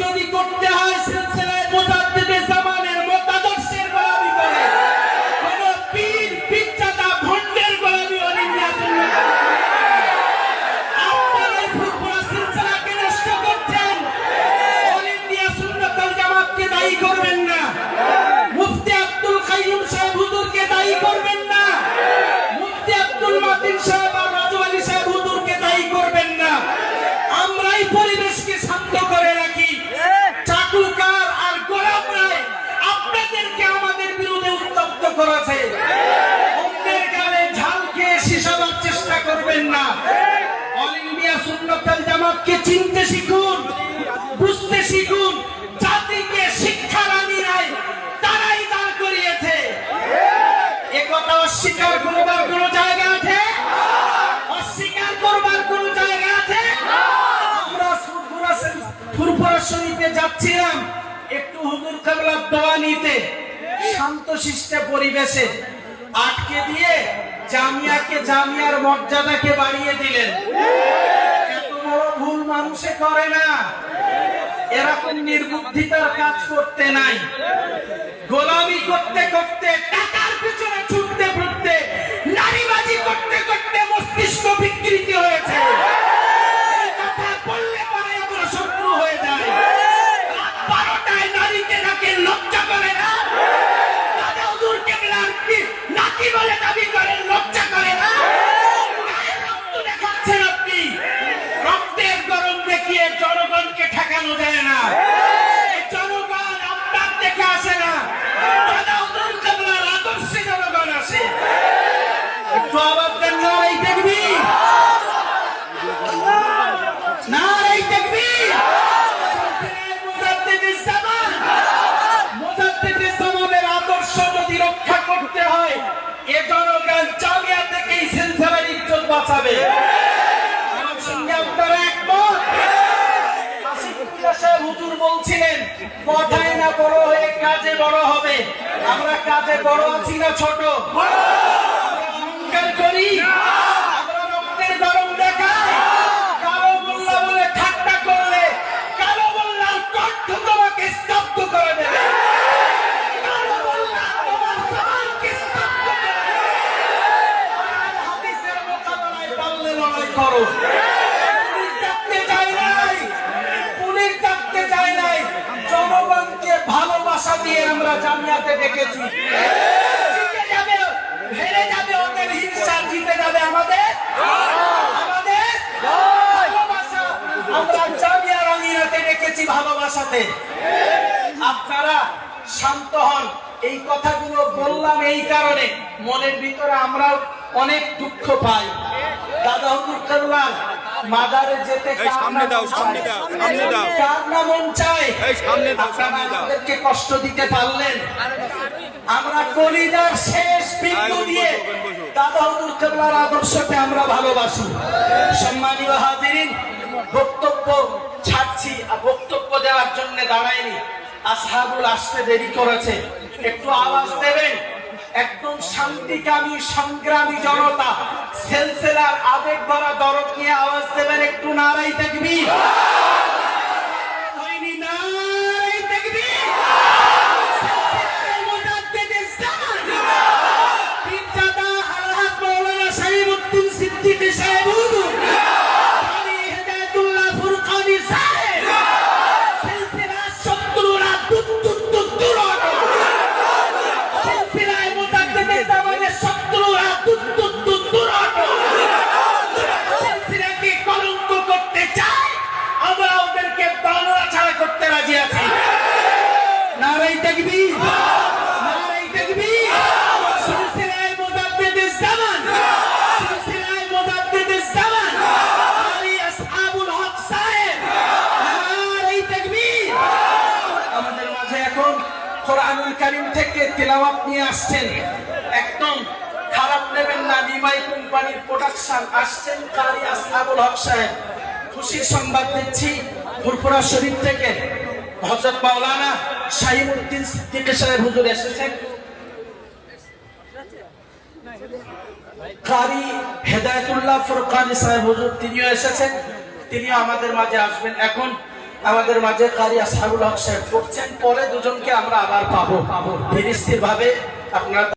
যদি করতে হয় সিলসিলায় মুজাদ্দিদে জামানের মতাদর্শের গোলামি করে। কোন পীর পিচ্চাটা ভণ্ডের গোলামি অলি মিয়া আপনারা এই ফুরফুরা সিলসিলাকে নষ্ট করছেন। অল ইন্ডিয়া সুন্নাতুল জামাতকে দায়ী করবেন না। মুফতি আব্দুল কাইয়ুম সাহেব হুজুরকে দায়ী করবেন না। মুফতি আব্দুল মাতিন সাহেব আর রাজু আলী সাহেব হুজুরকে দায়ী করবেন না। আমরাই পরিবেশকে শান্ত করে রাখি চাকুকার আর গোলাম রায় আপনাদেরকে আমাদের বিরুদ্ধে গালে ঝাল খেয়ে চেষ্টা করবেন না। অল ইন্ডিয়া চিনতে শিখুন, বুঝতে শিখুন শিক্ষা তারাই করিয়েছে। অস্বীকার করবার কোন জায়গা আছে? অস্বীকার করবার কোন জায়গা আছে? আমরা শরীফে যাচ্ছিলাম, একটু হুজুর কাবলার দোয়া নিতে। শান্ত শিষ্ট পরিবেশে আটকে দিয়ে জামিয়াকে জামিয়ার মর্যাদাকে বাড়িয়ে দিলেন। এত বড় ভুল মানুষে করে না। এরকম নির্বুদ্ধিতার কাজ করতে নাই। গোলামি করতে করতে, টাকার পিছনে ছুটতে ছুটতে নারীবাজি করতে করতে মস্তিষ্ক বিকৃতি হয়েছে Wala tabi বাঁচাবে। হুজুর বলছিলেন, কথায় না বড় হয়ে কাজে বড় হবে। আমরা কাজে বড় আছি না ছোট? জামিয়াতে ডেকেছি। আমরা জামিয়া রঙিনাতে ডেকেছি শান্ত হন। এই কথাগুলো বললাম এই কারণে। মনের ভিতরে আমরা অনেক দুঃখ পাই। দাদা হুজুর মাজারে যেতে এই সামনে দাও, সামনে দাও, সামনে দাও। কার না মন চায় এই সামনে দাও, সামনে দাও। আমাদেরকে কষ্ট দিতে পারলেন আমরা কলিজার শেষ বিন্দু দিয়ে। দাদা হুজুর কেবলার আদর্শকে আমরা ভালোবাসি সম্মানীয় হাজিরিন বক্তব্য ছাড়ছি আর বক্তব্য দেওয়ার জন্য দাঁড়ায়নি আসহাবুল আসতে দেরি করেছে একটু আওয়াজ দেবেন একদম শান্তিকামী সংগ্রামী জনতা। সেলসেলার আবেগ ভরা দরদ নিয়ে আওয়াজ দেবেন একটু নারাই দেখবি তাকবীর নারাই তাকবীর সিলসিলায়ে মুজাদ্দিদিস জামান। সিলসিলায়ে মুজাদ্দিদিস জামান। আলী আসহাবুল হক সাহেব। নারাই তাকবীর আমাদের মাঝে এখন কোরআনুল কারীম থেকে তেলাওয়াত নিয়ে আসছেন। একদম খারাপ নেবেন না, নিমাই কোম্পানির প্রোডাকশন আসছেন কারি হক সাহেব। খুশির সংবাদ দিচ্ছি ফুরফুরা শরীফ থেকে। হযরত মাওলানা শাহিবউদ্দিন সিদ্দিকী সাহেব হুজুর এসেছেন। কারি হেদায়েতুল্লাহ ফুরকানি সাহেব হুজুর, তিনিও এসেছেন। তিনিও আমাদের মাঝে আসবেন এখন। আমাদের মাঝে কারি আসহাবুল হক সাহেব করছেন পরে দুজনকে আমরা আবার পাবো। ফিরিস্তির ভাবে আপনারা